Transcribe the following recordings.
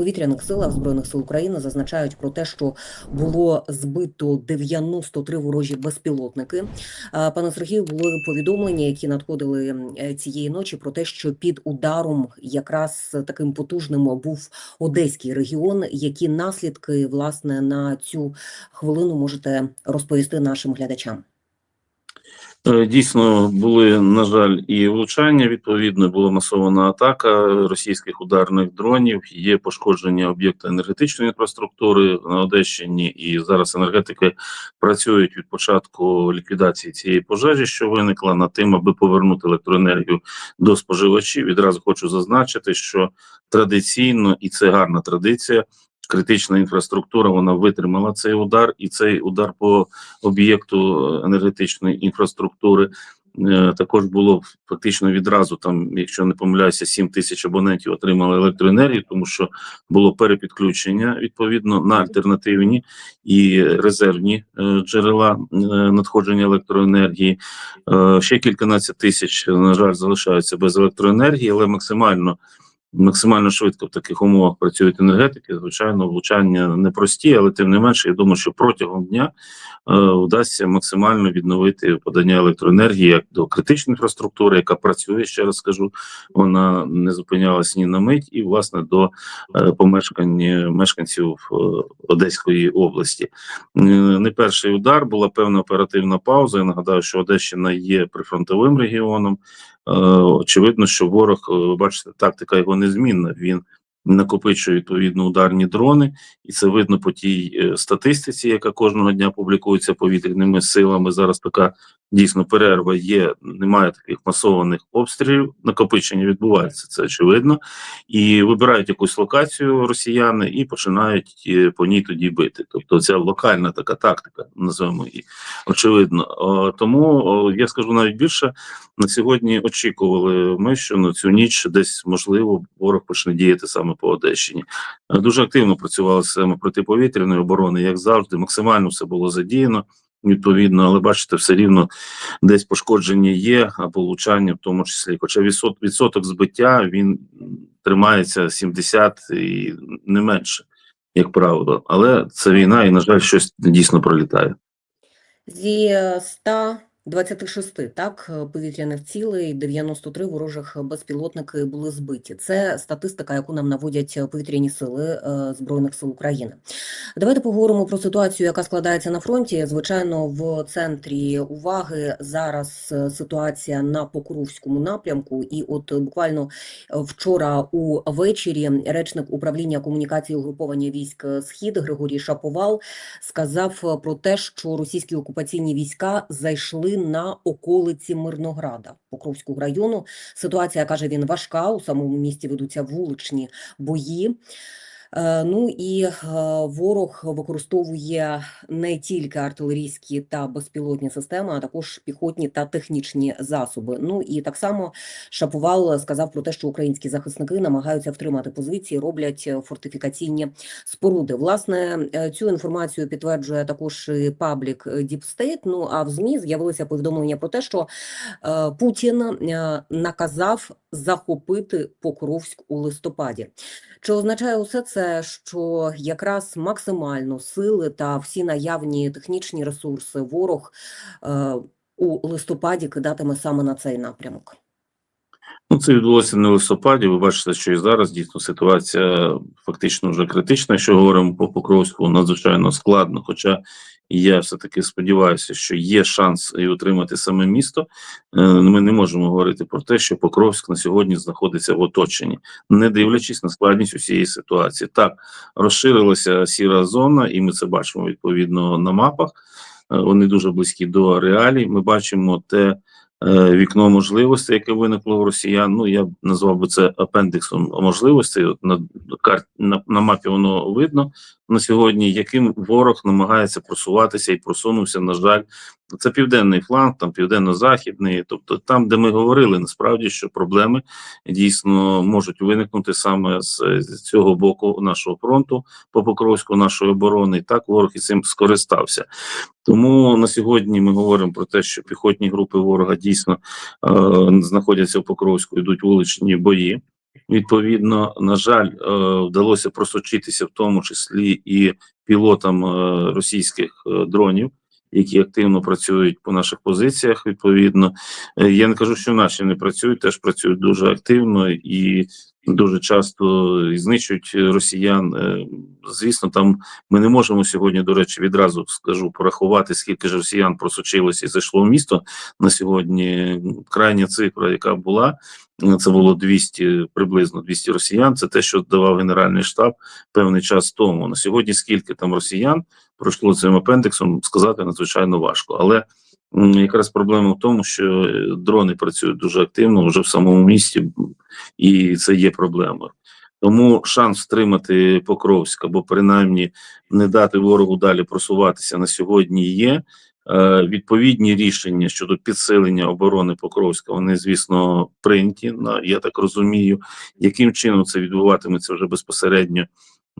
повітряних силах збройних сил України зазначають про те, що було збито 93 ворожі безпілотники. Пане Сергію, були повідомлення, які надходили е, цієї ночі, про те, що під ударом якраз таким потужним був одеський регіон. Які наслідки власне на цю хвилину можете розповісти нашим глядачам? Е, Дійсно, були, на жаль, і влучання. Відповідно, була масована атака російських ударних дронів. Є пошкодження об'єкту енергетичної інфраструктури на Одещині, і зараз енергетики працюють від початку ліквідації цієї пожежі, що виникла над тим, аби повернути електроенергію до споживачів. Відразу хочу зазначити, що традиційно і це гарна традиція. Критична інфраструктура вона витримала цей удар, і цей удар по об'єкту енергетичної інфраструктури е, також було фактично відразу. Там, якщо не помиляюся, 7 тисяч абонентів отримали електроенергію, тому що було перепідключення відповідно на альтернативні і резервні е, джерела е, надходження електроенергії. Е, ще кільканадцять тисяч, на жаль, залишаються без електроенергії, але максимально максимально швидко в таких умовах працюють енергетики. Звичайно, влучання непрості, але тим не менше, я думаю, що протягом дня е, вдасться максимально відновити подання електроенергії як до критичної інфраструктури, яка працює, ще раз скажу, вона не зупинялась ні на мить, і власне до е, помешкань мешканців е, Одеської області. Е, Не перший удар була певна оперативна пауза. Я нагадаю, що Одещина є прифронтовим регіоном. Е, Очевидно, що ворог, е, ви бачите, тактика його незмінна. Він накопичує відповідно ударні дрони, і це видно по тій е, статистиці, яка кожного дня публікується повітряними силами. Зараз така дійсно перерва є. Немає таких масованих обстрілів. Накопичення відбувається, це очевидно. І вибирають якусь локацію росіяни і починають е, по ній тоді бити. Тобто, це локальна така тактика, називаємо її очевидно. Тому я скажу навіть більше на сьогодні очікували ми, що на цю ніч десь можливо ворог почне діяти саме по Одещині. Е, Дуже активно працювала система протиповітряної оборони, як завжди. Максимально все було задіяно. Відповідно, але бачите, все рівно десь пошкодження є, або влучання в тому числі. Хоча відсот- відсоток збиття він тримається 70 і не менше, як правило. Але це війна, і на жаль, щось дійсно пролітає. Зі 126 так, повітряних цілей 93 ворожих безпілотники були збиті. Це статистика, яку нам наводять повітряні сили е, Збройних сил України. Давайте поговоримо про ситуацію, яка складається на фронті. Звичайно, в центрі уваги зараз е, ситуація на Покровському напрямку. І от буквально вчора увечері речник управління комунікації угруповання військ Схід Григорій Шаповал сказав про те, що російські окупаційні війська зайшли на околиці Мирнограда Покровського району. Ситуація каже він важка. У самому місті ведуться вуличні бої. Е, Ну і е, ворог використовує не тільки артилерійські та безпілотні системи, а також піхотні та технічні засоби. Ну і так само Шаповал сказав про те, що українські захисники намагаються втримати позиції, роблять фортифікаційні споруди. Власне, е, цю інформацію підтверджує також паблік State. Ну а в ЗМІ з'явилися повідомлення про те, що Путін наказав захопити Покровськ у листопаді. Чи означає усе це, що якраз максимально сили та всі наявні технічні ресурси ворог е, у листопаді кидатиме саме на цей напрямок? Ну, це відбулося не в листопаді. Ви бачите, що і зараз дійсно ситуація фактично вже критична. Якщо говоримо по Покровську, надзвичайно складно. Хоча я все таки сподіваюся, що є шанс і утримати саме місто. Е, Ми не можемо говорити про те, що Покровськ на сьогодні знаходиться в оточенні, не дивлячись на складність усієї ситуації. Так розширилася сіра зона, і ми це бачимо відповідно на мапах. Е, Вони дуже близькі до реалій. Ми бачимо те е, вікно можливостей, яке виникло у росіян. Ну я б назвав би це апендиксом можливостей. На на, на мапі воно видно на сьогодні, яким ворог намагається просуватися і просунувся. На жаль, це південний фланг, там південно-західний, тобто там, де ми говорили, насправді що проблеми дійсно можуть виникнути саме з, цього боку нашого фронту по Покровську нашої оборони. І так ворог і цим скористався. Тому на сьогодні ми говоримо про те, що піхотні групи ворога дійсно е, знаходяться в Покровську, йдуть вуличні бої. Відповідно, на жаль, е, вдалося просочитися, в тому числі і пілотам е, російських е, дронів, які активно працюють по наших позиціях. Відповідно, я не кажу, що наші не працюють, теж працюють дуже активно і дуже часто і знищують росіян. Е, Звісно, там ми не можемо сьогодні, до речі, відразу скажу порахувати, скільки ж росіян просочилось і зайшло в місто на сьогодні. Крайня цифра, яка була, е, це було 200, приблизно 200 росіян. Це те, що давав Генеральний штаб певний час тому. На сьогодні скільки там росіян пройшло цим апендиксом, сказати надзвичайно важко. Але якраз проблема в тому, що е, дрони працюють дуже активно вже в самому місті, і це є проблемою. Тому шанс втримати Покровськ або принаймні не дати ворогу далі просуватися на сьогодні є. Е, Відповідні рішення щодо підсилення оборони Покровська, вони, звісно, прийняті. Я так розумію, яким чином це відбуватиметься вже безпосередньо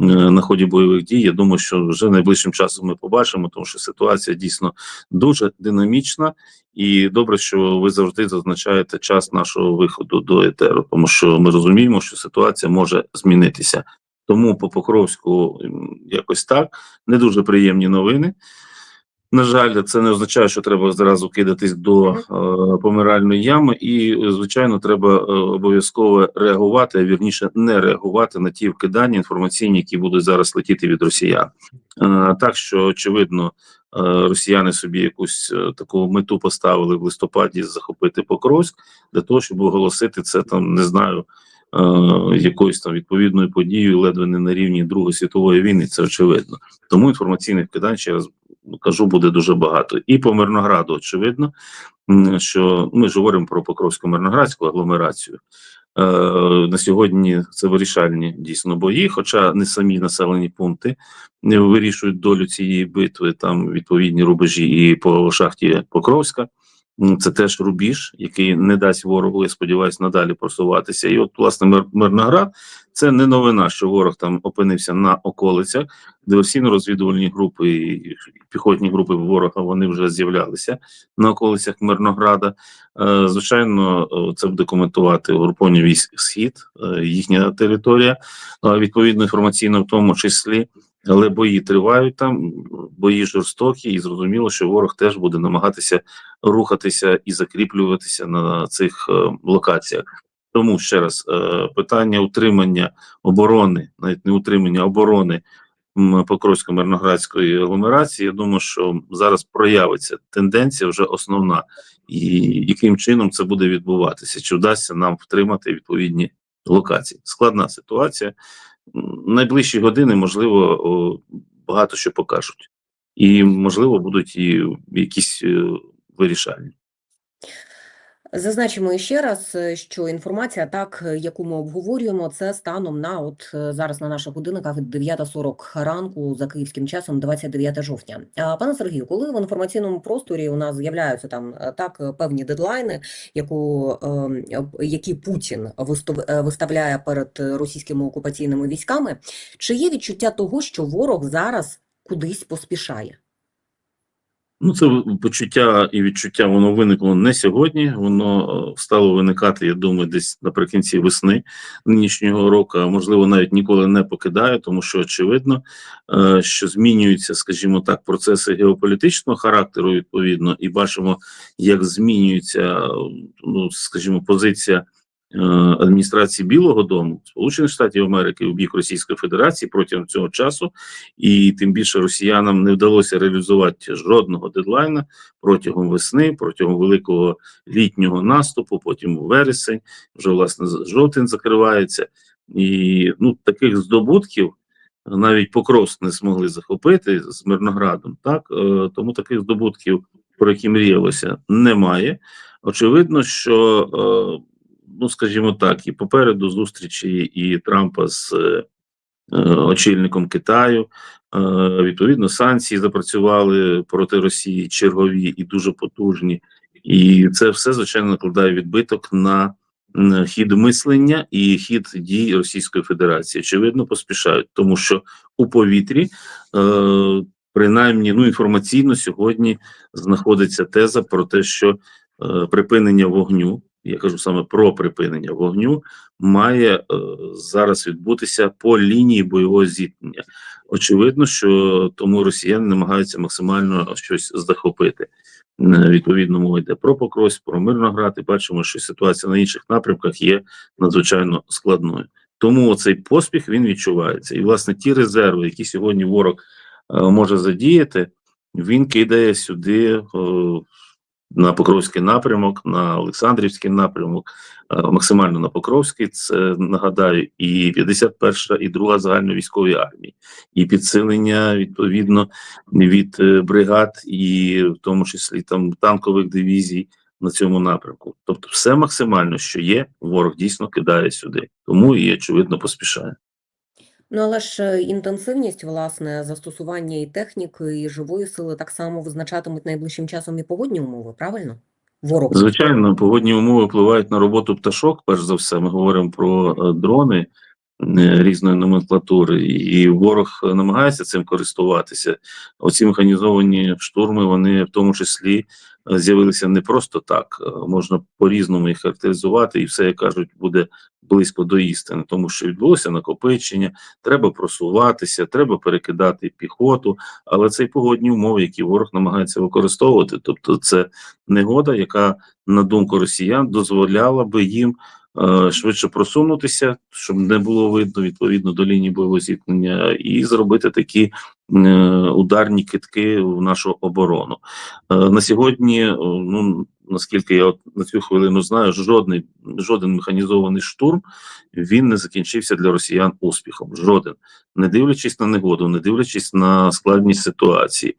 на ході бойових дій. Я думаю, що вже найближчим часом ми побачимо, тому що ситуація дійсно дуже динамічна, і добре, що ви завжди зазначаєте час нашого виходу до етеру, тому що ми розуміємо, що ситуація може змінитися. Тому по Покровську якось так не дуже приємні новини. На жаль, це не означає, що треба зразу кидатись до е, помиральної ями, і е, звичайно, треба е, обов'язково реагувати, а вірніше не реагувати на ті вкидання інформаційні, які будуть зараз летіти від росіян. Е, так що очевидно, е, росіяни собі якусь е, таку мету поставили в листопаді захопити Покровськ для того, щоб оголосити це там, не знаю. е, Якоюсь там відповідною подією, ледве не на рівні Другої світової війни, це очевидно. Тому інформаційних вкидань ще раз кажу, буде дуже багато. І по Мирнограду, очевидно, що ми ж говоримо про Покровську мирноградську агломерацію. Е, на сьогодні це вирішальні дійсно бої, хоча не самі населені пункти не вирішують долю цієї битви, там відповідні рубежі і по шахті Покровська. Це теж рубіж, який не дасть ворогу, я сподіваюся, надалі просуватися. І от, власне, Мир- Мирноград це не новина, що ворог там опинився на околицях, диверсійно-розвідувальні групи і піхотні групи ворога вони вже з'являлися на околицях Мирнограда. Е, Звичайно, це буде коментувати угруповання військ Схід, е, їхня територія, відповідно інформаційно в тому числі. Але бої тривають там, бої жорстокі, і зрозуміло, що ворог теж буде намагатися рухатися і закріплюватися на цих е, локаціях. Тому ще раз е, питання утримання оборони, навіть не утримання оборони м, Покровсько-Мирноградської агломерації. Я думаю, що зараз проявиться тенденція вже основна, і яким чином це буде відбуватися, чи вдасться нам втримати відповідні локації. Складна ситуація. Найближчі години, можливо, багато що покажуть, і можливо будуть і якісь е, вирішальні. Зазначимо ще раз, що інформація, так, яку ми обговорюємо, це станом на от зараз на наших годинниках 9.40 ранку за київським часом, 29 жовтня. А пане Сергію, коли в інформаційному просторі у нас з'являються там так певні дедлайни, яку ем, які Путін вистав- виставляє перед російськими окупаційними військами, чи є відчуття того, що ворог зараз кудись поспішає? Ну, це почуття і відчуття воно виникло не сьогодні. Воно е, стало виникати, я думаю, десь наприкінці весни нинішнього року, а можливо, навіть ніколи не покидає, тому що очевидно, е, що змінюються, скажімо так, процеси геополітичного характеру, відповідно, і бачимо, як змінюється, е, ну скажімо, позиція. Е, Адміністрації Білого Дому Сполучених Штатів Америки у бік Російської Федерації протягом цього часу, і тим більше росіянам не вдалося реалізувати жодного дедлайна протягом весни, протягом великого літнього наступу, потім вересень, вже власне жовтень закривається, і ну таких здобутків навіть Покровськ не змогли захопити з Мирноградом. Так Е, тому таких здобутків, про які мріялося, немає. Очевидно, що е, ну скажімо так, і попереду зустрічі і Трампа з е, очільником Китаю. Е, Відповідно, санкції запрацювали проти Росії чергові і дуже потужні, і це все звичайно накладає відбиток на хід мислення і хід дій Російської Федерації. Очевидно, поспішають, тому що у повітрі, е, принаймні, ну інформаційно сьогодні знаходиться теза про те, що е, припинення вогню я кажу саме про припинення вогню, має е, зараз відбутися по лінії бойового зіткнення. Очевидно, що тому росіяни намагаються максимально щось захопити. Е, Відповідно, мова йде про Покровськ, про Мирноград, і бачимо, що ситуація на інших напрямках є надзвичайно складною. Тому цей поспіх він відчувається. І, власне, ті резерви, які сьогодні ворог е, може задіяти, він кидає сюди на Покровський напрямок, на Олександрівський напрямок, е, максимально на Покровський. Це нагадаю, і 51 і 2 загальновійськові армії, і підсилення відповідно від е, бригад, і в тому числі там танкових дивізій на цьому напрямку. Тобто, все максимально, що є, ворог дійсно кидає сюди, тому і очевидно поспішає. Ну, але ж е, інтенсивність, власне, застосування і техніки, і живої сили так само визначатимуть найближчим часом і погодні умови, правильно? Ворог. Звичайно, погодні умови впливають на роботу пташок. Перш за все, ми говоримо про е, дрони різної номенклатури, і ворог намагається цим користуватися. Оці механізовані штурми, вони в тому числі е, з'явилися не просто так. Е, Можна по-різному їх характеризувати, і все, як кажуть, буде близько до істини, тому що відбулося накопичення, треба просуватися, треба перекидати піхоту. Але це й погодні умови, які ворог намагається використовувати. Тобто, це негода, яка, на думку росіян, дозволяла би їм е, швидше просунутися, щоб не було видно відповідно до лінії бойового зіткнення, і зробити такі е, ударні китки в нашу оборону. Е, на сьогодні, е, ну наскільки я от на цю хвилину знаю, жодний жоден механізований штурм він не закінчився для росіян успіхом. Жоден, не дивлячись на негоду, не дивлячись на складність ситуації.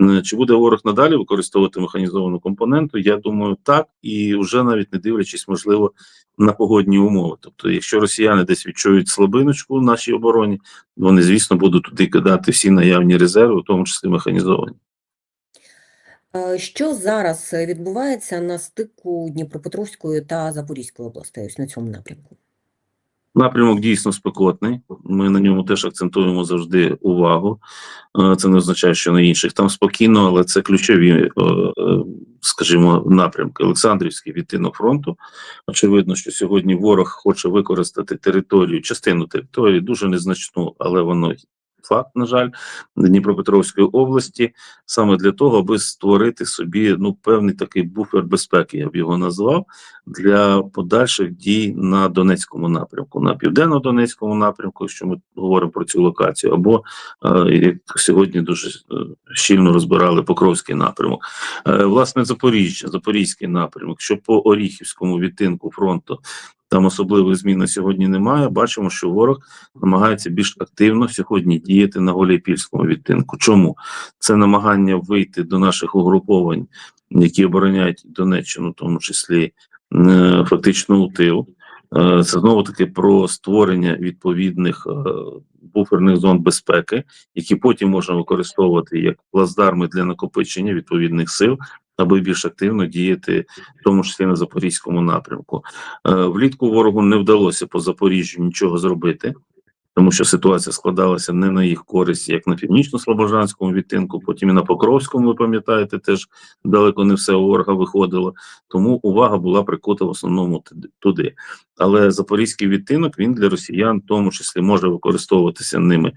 Е, Чи буде ворог надалі використовувати механізовану компоненту? Я думаю, так, і вже навіть не дивлячись, можливо, на погодні умови. Тобто, якщо росіяни десь відчують слабиночку в нашій обороні, вони, звісно, будуть туди кидати всі наявні резерви, в тому числі механізовані. Е, Що зараз відбувається на стику Дніпропетровської та Запорізької областей, ось на цьому напрямку? Напрямок дійсно спекотний. Ми на ньому теж акцентуємо завжди увагу. Е, Це не означає, що на інших там спокійно, але це ключові, е, е, скажімо, напрямки. Олександрівський відтинок фронту. Очевидно, що сьогодні ворог хоче використати територію, частину території, дуже незначну, але воно факт, на жаль, Дніпропетровської області, саме для того, аби створити собі ну певний такий буфер безпеки, я б його назвав, для подальших дій на Донецькому напрямку, на південно-донецькому напрямку, якщо ми говоримо про цю локацію, або е, як сьогодні дуже е, щільно розбирали Покровський напрямок. Е, власне, Запоріжжя, Запорізький напрямок, що по Оріхівському відтинку фронту. Там особливих змін на сьогодні немає. Бачимо, що ворог намагається більш активно сьогодні діяти на Голіпільському відтинку. Чому це намагання вийти до наших угруповань, які обороняють Донеччину, в тому числі е, фактично у тил. Е, Це знову таки про створення відповідних е, буферних зон безпеки, які потім можна використовувати як плацдарми для накопичення відповідних сил, аби більш активно діяти, в тому числі на запорізькому напрямку. Е, Влітку ворогу не вдалося по Запоріжжю нічого зробити. Тому що ситуація складалася не на їх користь, як на північно-слобожанському відтинку, потім і на Покровському, ви пам'ятаєте, теж далеко не все ворога виходило. Тому увага була прикута в основному туди. Але запорізький відтинок він для росіян, в тому числі, може використовуватися ними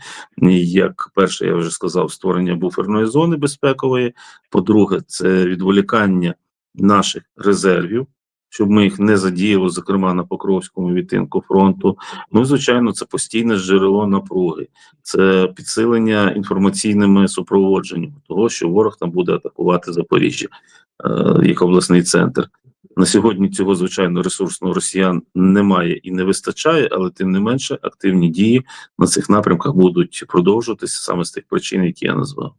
як перше, я вже сказав, створення буферної зони безпекової. По-друге, це відволікання наших резервів. Щоб ми їх не задіяли, зокрема на Покровському відтинку фронту. Ну, і, звичайно, це постійне джерело напруги, це підсилення інформаційними супроводженнями того, що ворог там буде атакувати Запоріжжя е, як обласний центр. На сьогодні цього звичайно ресурсного росіян немає і не вистачає, але тим не менше активні дії на цих напрямках будуть продовжуватися саме з тих причин, які я назвав.